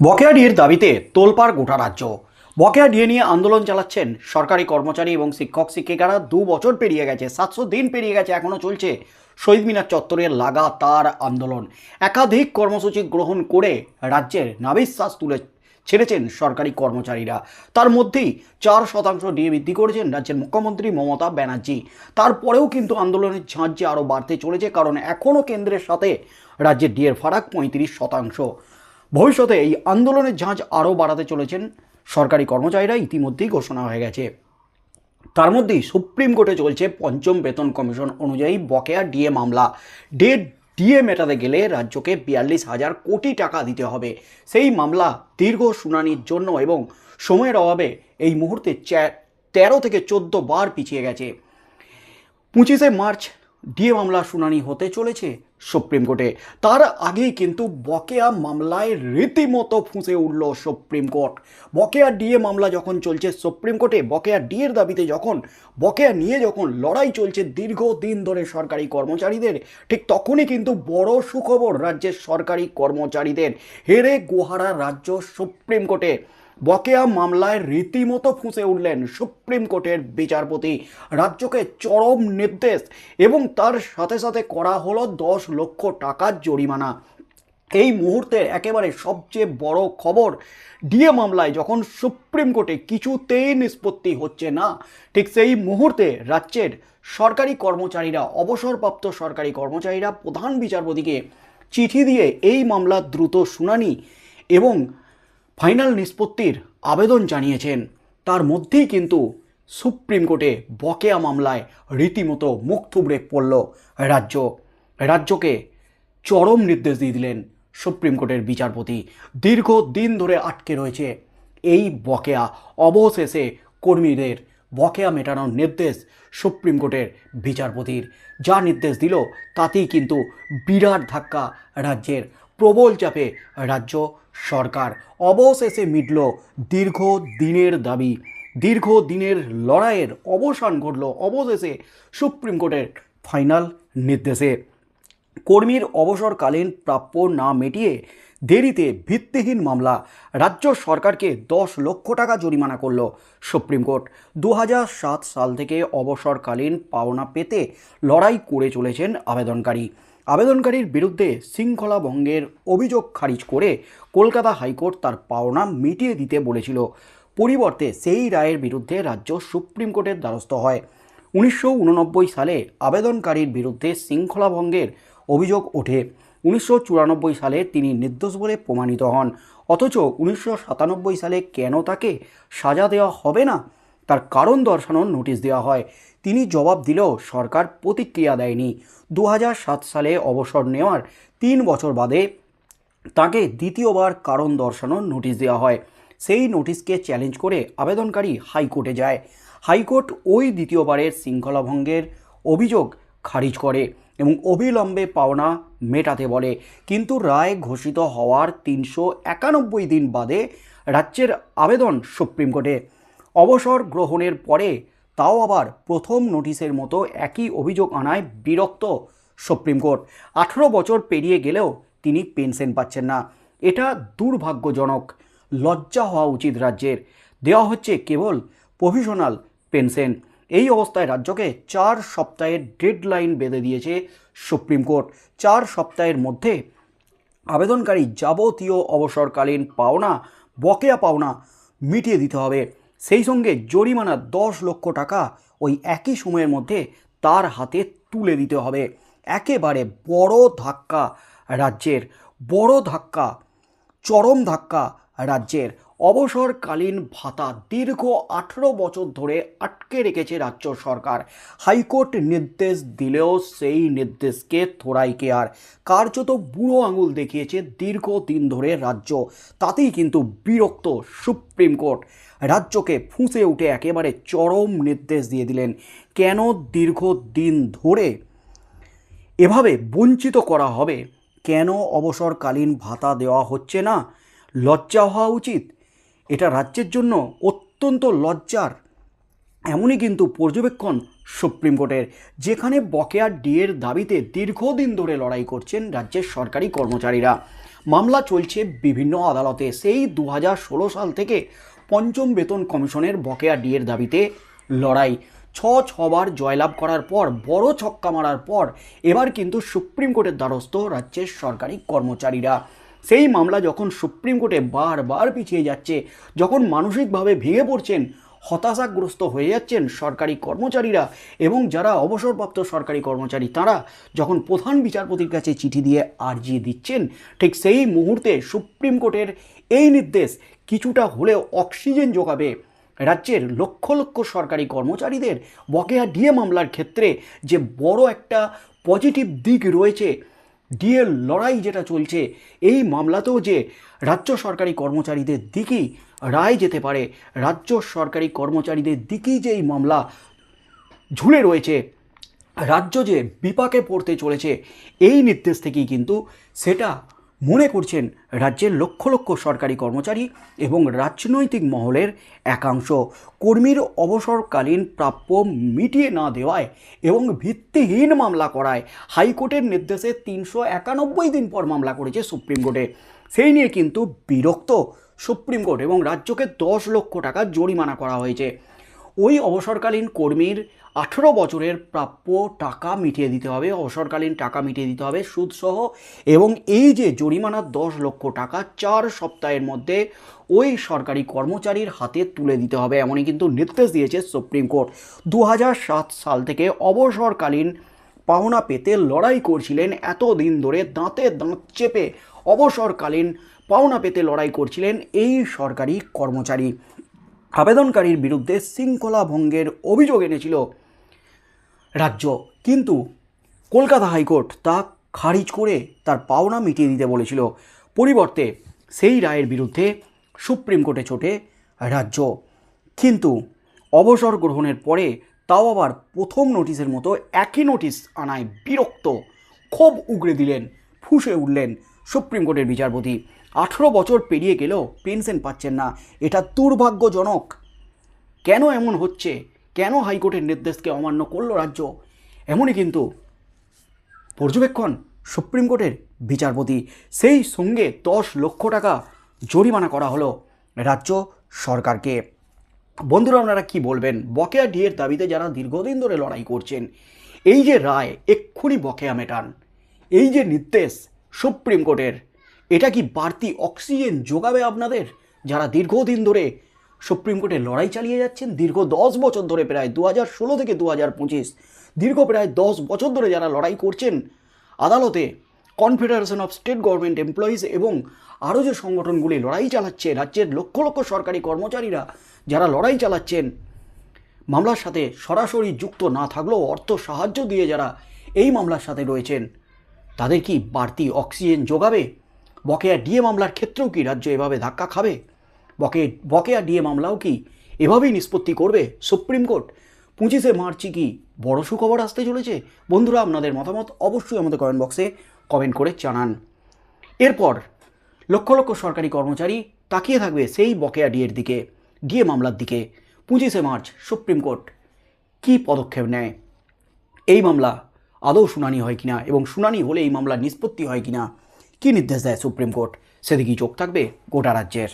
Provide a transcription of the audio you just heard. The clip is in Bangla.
বকেয়া ডিএর দাবিতে তোলপাড় গোটা রাজ্য। বকেয়া ডিএ নিয়ে আন্দোলন চালাচ্ছেন সরকারি কর্মচারী এবং শিক্ষক শিক্ষিকারা। দু বছর পেরিয়ে গেছে, সাতশো দিন পেরিয়ে গেছে এখনও চলছে শহীদ মিনার চত্বরের লাগাতার আন্দোলন। একাধিক কর্মসূচি গ্রহণ করে রাজ্যের নাবিশ্বাস তুলে ছেড়েছেন সরকারি কর্মচারীরা। তার মধ্যেই চার শতাংশ ডিএ বৃদ্ধি করেছেন রাজ্যের মুখ্যমন্ত্রী মমতা ব্যানার্জি। তারপরেও কিন্তু আন্দোলনের ঝাঁঝ আরও বাড়তে চলেছে, কারণ এখনও কেন্দ্রের সাথে রাজ্যের ডিএর ফারাক পঁয়ত্রিশ শতাংশ। ভবিষ্যতে এই আন্দোলনের ঝাঁঝ আরও বাড়াতে চলেছেন সরকারি কর্মচারীরা, ইতিমধ্যেই ঘোষণা হয়ে গেছে। তার মধ্যেই সুপ্রিম কোর্টে চলছে পঞ্চম বেতন কমিশন অনুযায়ী বকেয়া ডিএ মামলা। ডেট ডিএ মেটাতে গেলে রাজ্যকে বিয়াল্লিশ হাজার কোটি টাকা দিতে হবে। সেই মামলা দীর্ঘ শুনানির জন্য এবং সময়ের অভাবে এই মুহূর্তে তেরো থেকে চোদ্দ বার পিছিয়ে গেছে। পঁচিশে মার্চ ডিএ মামলা শুনানি হতে চলেছে। সুপ্রিম কোর্টে। তার আগেই কিন্তু বকেয়া মামলায় রীতিমতো ফুঁসে উঠল সুপ্রিম কোর্ট। বকেয়া ডিএ মামলা যখন চলছে, সুপ্রিম কোর্টে বকেয়া ডিএর দাবিতে যখন, বকেয়া নিয়ে যখন লড়াই চলছে দীর্ঘদিন ধরে সরকারি কর্মচারীদের, ঠিক তখনই কিন্তু বড় সুখবর রাজ্যের সরকারি কর্মচারীদের, হেরে গোহারা রাজ্য সুপ্রিম কোর্টে। বকেয়া মামলায় রীতিমতো ফুঁসে উঠলেন সুপ্রিম কোর্টের বিচারপতি। রাজ্যকে চরম নির্দেশ এবং তার সাথে সাথে করা হলো দশ লক্ষ টাকার জরিমানা। এই মুহূর্তের একেবারে সবচেয়ে বড় খবর, ডিএ মামলায় যখন সুপ্রিম কোর্টে কিছুতেই নিষ্পত্তি হচ্ছে না, ঠিক সেই মুহূর্তে রাজ্যের সরকারি কর্মচারীরা, অবসরপ্রাপ্ত সরকারি কর্মচারীরা প্রধান বিচারপতিকে চিঠি দিয়ে এই মামলার দ্রুত শুনানি এবং ফাইনাল নিষ্পত্তির আবেদন জানিয়েছেন। তার মধ্যেই কিন্তু সুপ্রিম কোর্টে বকেয়া মামলায় রীতিমতো মুখ থুবড়ে পড়ল রাজ্য। রাজ্যকে চরম নির্দেশ দিয়ে দিলেন সুপ্রিম কোর্টের বিচারপতি। দীর্ঘ দিন ধরে আটকে রয়েছে এই বকেয়া। অবশেষে কর্মীদের বকেয়া মেটানোর নির্দেশ সুপ্রিম কোর্টের বিচারপতির। যা নির্দেশ দিল, তাতেই কিন্তু বিরাট ধাক্কা রাজ্যের। প্রবল চাপে রাজ্য সরকার। অবশেষে মিটল দীর্ঘ দিনের দাবি। দীর্ঘ দিনের লড়াইয়ের অবসান ঘটল অবশেষে সুপ্রিম কোর্টের ফাইনাল নির্দেশে। কর্মীর অবসরকালীন প্রাপ্য না মিটিয়ে দেরিতে ভিত্তিহীন মামলা। রাজ্য সরকারকে দশ লক্ষ টাকা জরিমানা করল সুপ্রিম কোর্ট। দু সাল থেকে অবসরকালীন পাওনা পেতে লড়াই করে চলেছেন আবেদনকারী। আবেদনকারীর বিরুদ্ধে শৃঙ্খলা ভঙ্গের অভিযোগ খারিজ করে কলকাতা হাইকোর্ট তার পাওনা মিটিয়ে দিতে বলেছিল। পরিবর্তে সেই রায়ের বিরুদ্ধে রাজ্য সুপ্রিম কোর্টের দ্বারস্থ হয়। উনিশশো উননব্বই সালে আবেদনকারীর বিরুদ্ধে শৃঙ্খলা ভঙ্গের অভিযোগ ওঠে। উনিশশো চুরানব্বই সালে তিনি নির্দোষ বলে প্রমাণিত হন। অথচ উনিশশো সাতানব্বই সালে কেন তাকে সাজা দেওয়া হবে না? তার কারণ দর্শানোর নোটিশ দেওয়া হয়। তিনি জবাব দিলেও সরকার প্রতিক্রিয়া দেয়নি। দু সালে অবসর নেওয়ার তিন বছর বাদে তাকে দ্বিতীয়বার কারণ দর্শানোর নোটিশ দেওয়া হয়। সেই নোটিশকে চ্যালেঞ্জ করে আবেদনকারী হাইকোর্টে যায়। হাইকোর্ট ওই দ্বিতীয়বারের শৃঙ্খলাভঙ্গের অভিযোগ খারিজ করে এবং অবিলম্বে পাওনা মেটাতে বলে। কিন্তু রায় ঘোষিত হওয়ার তিনশো একানব্বই দিন বাদে রাজ্যের আবেদন সুপ্রিম কোর্টে। অবসর গ্রহণের পরে তাও আবার প্রথম নোটিশের মতো একই অভিযোগ আনায় বিরক্ত সুপ্রিম কোর্ট। আঠেরো বছর পেরিয়ে গেলেও তিনি পেনশন পাচ্ছেন না। এটা দুর্ভাগ্যজনক। লজ্জা হওয়া উচিত রাজ্যের। দেওয়া হচ্ছে কেবল প্রভিশনাল পেনশন। এই অবস্থায় রাজ্যকে চার সপ্তাহের ডেডলাইন বেঁধে দিয়েছে সুপ্রিম কোর্ট। চার সপ্তাহের মধ্যে আবেদনকারী যাবতীয় অবসরকালীন পাওনা, বকেয়া পাওনা মিটিয়ে দিতে হবে। সেই সঙ্গে জরিমানা দশ লক্ষ টাকা ওই একই সময়ের মধ্যে তার হাতে তুলে দিতে হবে। একেবারে বড় ধাক্কা রাজ্যের, বড় ধাক্কা, চরম ধাক্কা রাজ্যের। অবসরকালীন ভাতা দীর্ঘ আঠেরো বছর ধরে আটকে রেখেছে রাজ্য সরকার। হাইকোর্ট নির্দেশ দিলেও সেই নির্দেশকে থোড়াই কেয়ার কার্যত বুড়ো আঙুল দেখিয়েছে দীর্ঘদিন ধরে রাজ্য। তাতেই কিন্তু বিরক্ত সুপ্রিম কোর্ট। রাজ্যকে ফুঁসে উঠে একেবারে চরম নির্দেশ দিয়ে দিলেন। কেন দীর্ঘদিন ধরে এভাবে বঞ্চিত করা হবে? কেন অবসরকালীন ভাতা দেওয়া হচ্ছে না? লজ্জা হওয়া উচিত? এটা রাজ্যের জন্য অত্যন্ত লজ্জার। এমনই কিন্তু পর্যবেক্ষণ সুপ্রিম কোর্টের, যেখানে বকেয়া ডিএর দাবিতে দীর্ঘদিন ধরে লড়াই করছেন রাজ্যের সরকারি কর্মচারীরা। মামলা চলছে বিভিন্ন আদালতে। সেই দু হাজার ষোলো সাল থেকে পঞ্চম বেতন কমিশনের বকেয়া ডিয়ের দাবিতে লড়াই। ছ ছবার জয়লাভ করার পর, বড় ছক্কা মারার পর, এবার কিন্তু সুপ্রিম কোর্টের দ্বারস্থ রাজ্যের সরকারি কর্মচারীরা। সেই মামলা যখন সুপ্রিম কোর্টে বারবার পিছিয়ে যাচ্ছে, যখন মানসিকভাবে ভেঙে পড়ছেন হতাশাগ্রস্ত হয়ে যাচ্ছেন সরকারি কর্মচারীরা এবং যারা অবসরপ্রাপ্ত সরকারি কর্মচারী, তারা যখন প্রধান বিচারপতির কাছে চিঠি দিয়ে আর্জি দিচ্ছেন, ঠিক সেই মুহূর্তে সুপ্রিম কোর্টের এই নির্দেশ কিছুটা হলেও অক্সিজেন যোগাবে। রাজ্যের লক্ষ লক্ষ সরকারি কর্মচারীদের বকেয়া ডিএ মামলার ক্ষেত্রে যে বড় একটা পজিটিভ দিক রয়েছে ডিএর লড়াই যেটা চলছে, এই মামলাতেও যে রাজ্য সরকারি কর্মচারীদের দিকেই রায় যেতে পারে, রাজ্য সরকারি কর্মচারীদের দিকেই যে এই মামলা ঝুলে রয়েছে, রাজ্য যে বিপাকে পড়তে চলেছে, এই নির্দেশ থেকেই কিন্তু সেটা মনে করছেন রাজ্যের লক্ষ লক্ষ সরকারি কর্মচারী এবং রাজনৈতিক মহলের একাংশ। কর্মীর অবসরকালীন প্রাপ্য মিটিয়ে না দেওয়ায় এবং ভিত্তিহীন মামলা করায়। হাইকোর্টের নির্দেশে তিনশো একানব্বই দিন পর মামলা করেছে সুপ্রিম কোর্টে। সেই নিয়ে কিন্তু বিরক্ত সুপ্রিম কোর্ট এবং রাজ্যকে দশ লক্ষ টাকা জরিমানা করা হয়েছে। ওই অবসরকালীন কর্মীর আঠেরো বছরের প্রাপ্য টাকা মিটিয়ে দিতে হবে, অবসরকালীন টাকা মিটিয়ে দিতে হবে সুদসহ এবং এই যে জরিমানার দশ লক্ষ টাকা চার সপ্তাহের মধ্যে ওই সরকারি কর্মচারীর হাতে তুলে দিতে হবে এমনই কিন্তু নির্দেশ দিয়েছে সুপ্রিম কোর্ট। দু হাজার সাত সাল থেকে অবসরকালীন পাওনা পেতে লড়াই করছিলেন এত দিন ধরে দাঁতে দাঁত চেপে অবসরকালীন পাওনা পেতে লড়াই করছিলেন এই সরকারি কর্মচারী। আবেদনকারীর বিরুদ্ধে শৃঙ্খলা ভঙ্গের অভিযোগ এনেছিল রাজ্য। কিন্তু কলকাতা হাইকোর্ট তা খারিজ করে তার পাওনা মিটিয়ে দিতে বলেছিল। পরিবর্তে সেই রায়ের বিরুদ্ধে সুপ্রিম কোর্টে ছোটে রাজ্য। কিন্তু অবসর গ্রহণের পরে তাও আবার প্রথম নোটিশের মতো একই নোটিশ আনায় বিরক্ত, ক্ষোভ উগড়ে দিলেন, ফুঁসে উঠলেন সুপ্রিম কোর্টের বিচারপতি। আঠেরো বছর পেরিয়ে গেলেও পেনশন পাচ্ছেন না। এটা দুর্ভাগ্যজনক। কেন এমন হচ্ছে? কেন হাইকোর্টের নির্দেশকে অমান্য করল রাজ্য? এমনই কিন্তু পর্যবেক্ষণ সুপ্রিম কোর্টের বিচারপতি। সেই সঙ্গে দশ লক্ষ টাকা জরিমানা করা হলো রাজ্য সরকারকে। বন্ধুরা, আপনারা কি বলবেন? বকেয়া ডিয়ের দাবিতে যারা দীর্ঘদিন ধরে লড়াই করছেন, এই যে রায়, এক্ষুনি বকেয়া মেটান। এই যে নির্দেশ সুপ্রিম কোর্টের এটা কি বাড়তি অক্সিজেন যোগাবে আপনাদের? যারা দীর্ঘদিন ধরে সুপ্রিম কোর্টে লড়াই চালিয়ে যাচ্ছেন, দীর্ঘ দশ বছর ধরে প্রায় দু হাজার ষোলো থেকে দু হাজার পঁচিশ, দীর্ঘ প্রায় দশ বছর ধরে যারা লড়াই করছেন, আদালতে confederation of state government employees এবং আরও যে সংগঠনগুলি লড়াই চালাচ্ছে, রাজ্যের লক্ষ লক্ষ সরকারি কর্মচারীরা যারা লড়াই চালাচ্ছেন, মামলার সাথে সরাসরি যুক্ত না থাকলেও অর্থ সাহায্য দিয়ে যারা এই মামলার সাথে রয়েছেন, তাদের কি বাড়তি অক্সিজেন যোগাবে? বকেয়া ডিএ মামলার ক্ষেত্রেও কি রাজ্য এভাবে ধাক্কা খাবে? বকে, বকেয়া ডিএ মামলাও কি এভাবেই নিষ্পত্তি করবে সুপ্রিম কোর্ট? পঁচিশে মার্চই কি বড় সুখবর আসতে চলেছে? বন্ধুরা, আপনাদের মতামত অবশ্যই আমাদের কমেন্ট বক্সে কমেন্ট করে জানান। এরপর, লক্ষ লক্ষ সরকারি কর্মচারী তাকিয়ে থাকবে সেই বকেয়া ডিএর দিকে, ডিএ মামলার দিকে। পঁচিশে মার্চ সুপ্রিম কোর্ট কী পদক্ষেপ নেয়? এই মামলা আদৌ শুনানি হয় কিনা এবং শুনানি হলে এই মামলার নিষ্পত্তি হয় কিনা কী নির্দেশ দেয় সুপ্রিম কোর্ট? সেদিকেই চোখ থাকবে গোটা রাজ্যের।